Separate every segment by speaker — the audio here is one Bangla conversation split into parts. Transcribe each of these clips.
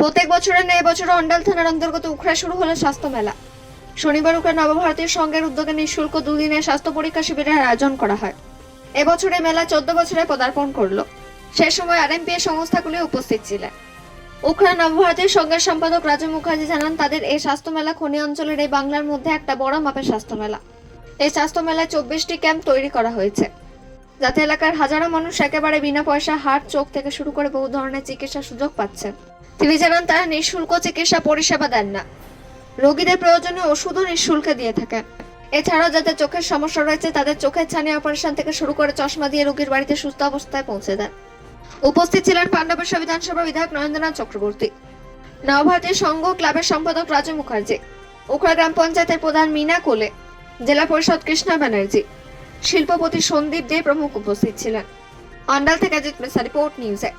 Speaker 1: প্রত্যেক বছরের ন্যায় বছর অন্ডাল থানার অন্তর্গত উখড়া শুরু হলো স্বাস্থ্য মেলা। শনিবার উখড়া নবভারতীয় সংঘের উদ্যোগে নিঃশুল্ক দুদিনের স্বাস্থ্য পরীক্ষা শিবিরের আয়োজন করা হয়। এবছর মেলা চোদ্দ বছরে পদার্পণ করল। সে সময় আরএমপি এর সংস্থাগুলি উপস্থিত ছিলেন। উখড়া নবভারতীয় সংঘের সম্পাদক রাজু মুখার্জি জানান, তাদের এই স্বাস্থ্য মেলা খনি অঞ্চলের এই বাংলার মধ্যে একটা বড় মাপের স্বাস্থ্য মেলা। এই স্বাস্থ্য মেলায় চব্বিশটি ক্যাম্প তৈরি করা হয়েছে। যাতে এলাকার হাজারো মানুষ একেবারে বিনা পয়সা হাট চোখ থেকে শুরু করে বহু ধরনের চিকিৎসার সুযোগ পাচ্ছেন তিনি জানান, তারা নিঃশুল্ক চিকিৎসা পরিষেবা দেন না। রোগীদের প্রয়োজনীয় ওষুধও নিঃশুল্কে দিয়ে থাকেন এছাড়াও যাদের চোখের সমস্যা রয়েছে, তাদের চোখের ছানি অপারেশন থেকে শুরু করে চশমা দিয়ে রোগীর বাড়িতে সুস্থ অবস্থায় পৌঁছে দেন। উপস্থিত ছিলেন পাণ্ডবেশ্বর বিধানসভা বিধায়ক নরেন্দ্রনাথ চক্রবর্তী। নবভারতীয় সংঘ ক্লাবের সম্পাদক রাজু মুখার্জি। উখড়া গ্রাম পঞ্চায়েতের প্রধান মিনা কোলে। জেলা পরিষদ কৃষ্ণা ব্যানার্জি। শিল্পপতি সন্দীপ দে প্রমুখ উপস্থিত ছিলেন। অন্ডাল থেকে অজিত মেসা রিপোর্ট নিউজে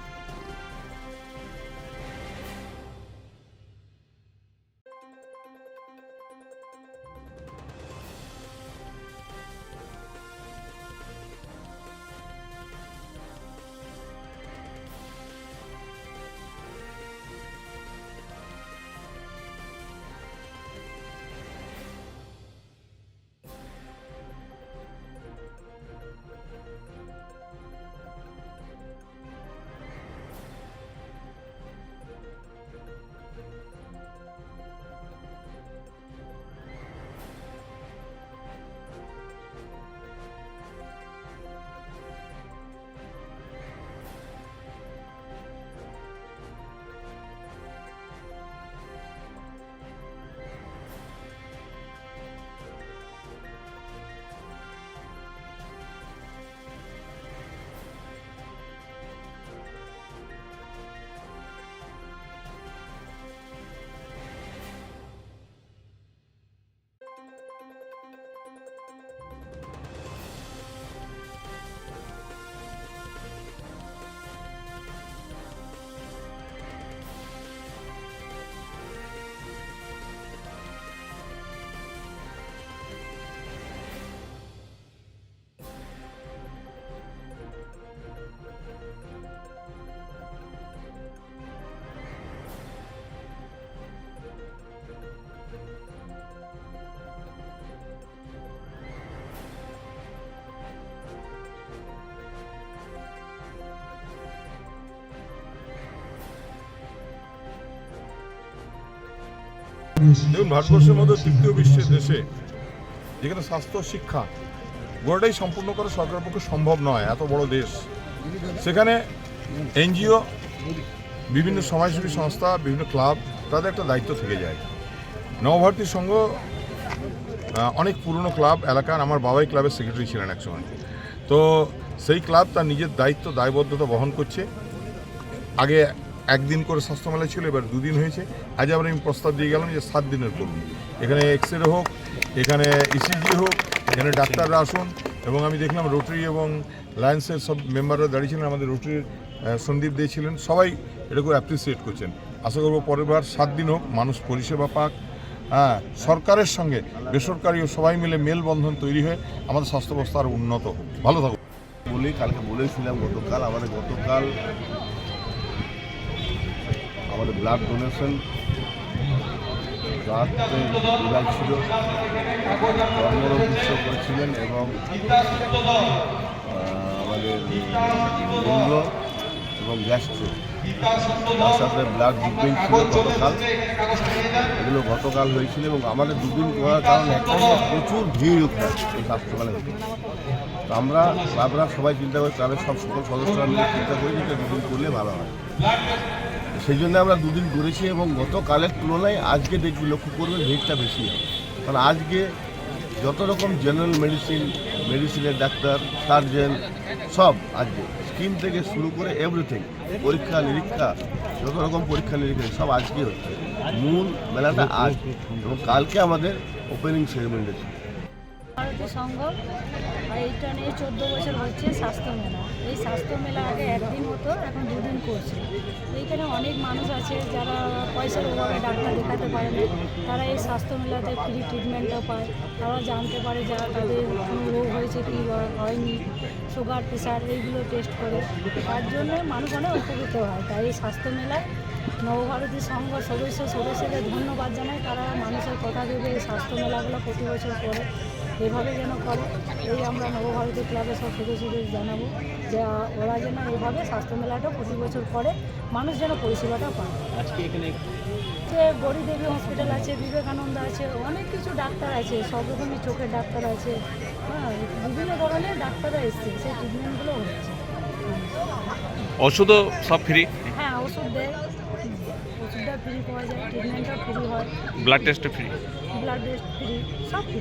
Speaker 2: দেখুন, ভারতবর্ষের মধ্যে তৃতীয় বিশ্বের দেশে যেখানে স্বাস্থ্য, শিক্ষা গোটাটাই সম্পূর্ণ করা সরকারের পক্ষে সম্ভব নয়, এত বড় দেশ। সেখানে এনজিও, বিভিন্ন সমাজসেবী সংস্থা, বিভিন্ন ক্লাব, তাদের একটা দায়িত্ব থেকে যায়। নবভারতী সংঘ অনেক পুরনো ক্লাব, এলাকার আমার বাবাই ক্লাবের সেক্রেটারি ছিলেন একসময়। তো সেই ক্লাব তার নিজের দায়িত্ব, দায়বদ্ধতা বহন করছে। আগে একদিন করে স্বাস্থ্য মেলা ছিল, এবার দুদিন হয়েছে। আজ আবার আমি প্রস্তাব দিয়ে গেলাম যে সাত দিনের করুন। এখানে এক্স রে হোক, এখানে ইসিজি হোক, এখানে ডাক্তাররা আসুন। এবং আমি দেখলাম রোটারি এবং লায়েন্সের সব মেম্বাররা দাঁড়িয়েছিলেন, আমাদের রোটারির সন্দীপ দে ছিলেন। সবাই এটা খুব অ্যাপ্রিসিয়েট করছেন। আশা করব পরের বার সাত দিন হোক, মানুষ পরিষেবা পাক। হ্যাঁ সরকারের সঙ্গে, বেসরকারি ও সবাই মিলে মেলবন্ধন তৈরি হয়ে আমাদের স্বাস্থ্য ব্যবস্থা আরও উন্নত হোক। ভালো থাকুক
Speaker 3: বলি, কালকে বলেছিলাম গতকাল, আমাদের গতকাল আমাদের ব্লাড ডোনেশন ছিল। করেছিলেন এবং আমাদের এবং গ্যাস্ট্রো তার সাথে ব্লাড ডিপেন্ড ছিল গতকাল। এগুলো গতকাল হয়েছিল এবং আমাদের দুদিন করার কারণে প্রচুর ভিড় ওঠে এই স্বাস্থ্যকালে তো আমরা সবাই চিন্তা করি ক্লাবের সব সকল সদস্যরা মিলে চিন্তা করি যে দুদিন করলে ভালো হয়। সেই জন্য আমরা দুদিন ঘুরেছি এবং গতকালের তুলনায় আজকে দেখবি লক্ষ্য করবে ভিড়টা বেশি। কারণ আজকে যত রকম জেনারেল মেডিসিন মেডিসিনের ডাক্তার সার্জেন সব আজকে স্কিম থেকে শুরু করে এভরিথিং পরীক্ষা, নিরীক্ষা, যত রকম পরীক্ষা, নিরীক্ষা, সব আজকে হচ্ছে। মূল মেলাটা আজ এবং কালকে আমাদের ওপেনিং সেরেমনি আছে
Speaker 4: ভারতীয় সংঘ এইটা নিয়ে চোদ্দ বছর হচ্ছে স্বাস্থ্য মেলা এই স্বাস্থ্য মেলা আগে একদিন হতো, এখন দুদিন করছে। এইখানে অনেক মানুষ আছে যারা পয়সার অভাবে ডাক্তার দেখাতে পারে না। তারা এই স্বাস্থ্য মেলাতে ফ্রি ট্রিটমেন্টটা পায়। তারা জানতে পারে যা তাদের কোনো রোগ হয়েছে কি হয়নি সুগার প্রেশার এইগুলো টেস্ট করে। তার জন্য মানুষ অনেক উপকৃত হয়। তাই এই স্বাস্থ্য মেলায় নবভারতী সংঘ সদস্য সদস্যদের ধন্যবাদ জানাই। তারা মানুষের কথা ভেবে এই স্বাস্থ্য মেলাগুলো প্রতি বছর করে। এভাবে যেন করে এই আমরা নবভারতী ক্লাবের সব সদস্যদের জানাব যে ওরা যেন এইভাবে স্বাস্থ্য মেলাটা প্রতি বছর করে মানুষ যেন পরিষেবাটা পায়।
Speaker 5: আজকে এখানে
Speaker 4: যে গরিদেবী হসপিটাল আছে বিবেকানন্দ আছে অনেক কিছু ডাক্তার আছে সব রকমই চোখের ডাক্তার আছে। হ্যাঁ বিভিন্ন ধরনের ডাক্তাররা এসছে সেই ট্রিটমেন্টগুলো হচ্ছে।
Speaker 5: ওষুধও সব ফ্রি
Speaker 4: হ্যাঁ ওষুধ দেয়। ওষুধটা ফ্রি পাওয়া যায় ট্রিটমেন্টটা free
Speaker 5: blood test free.
Speaker 4: Blood test free সব ফ্রি।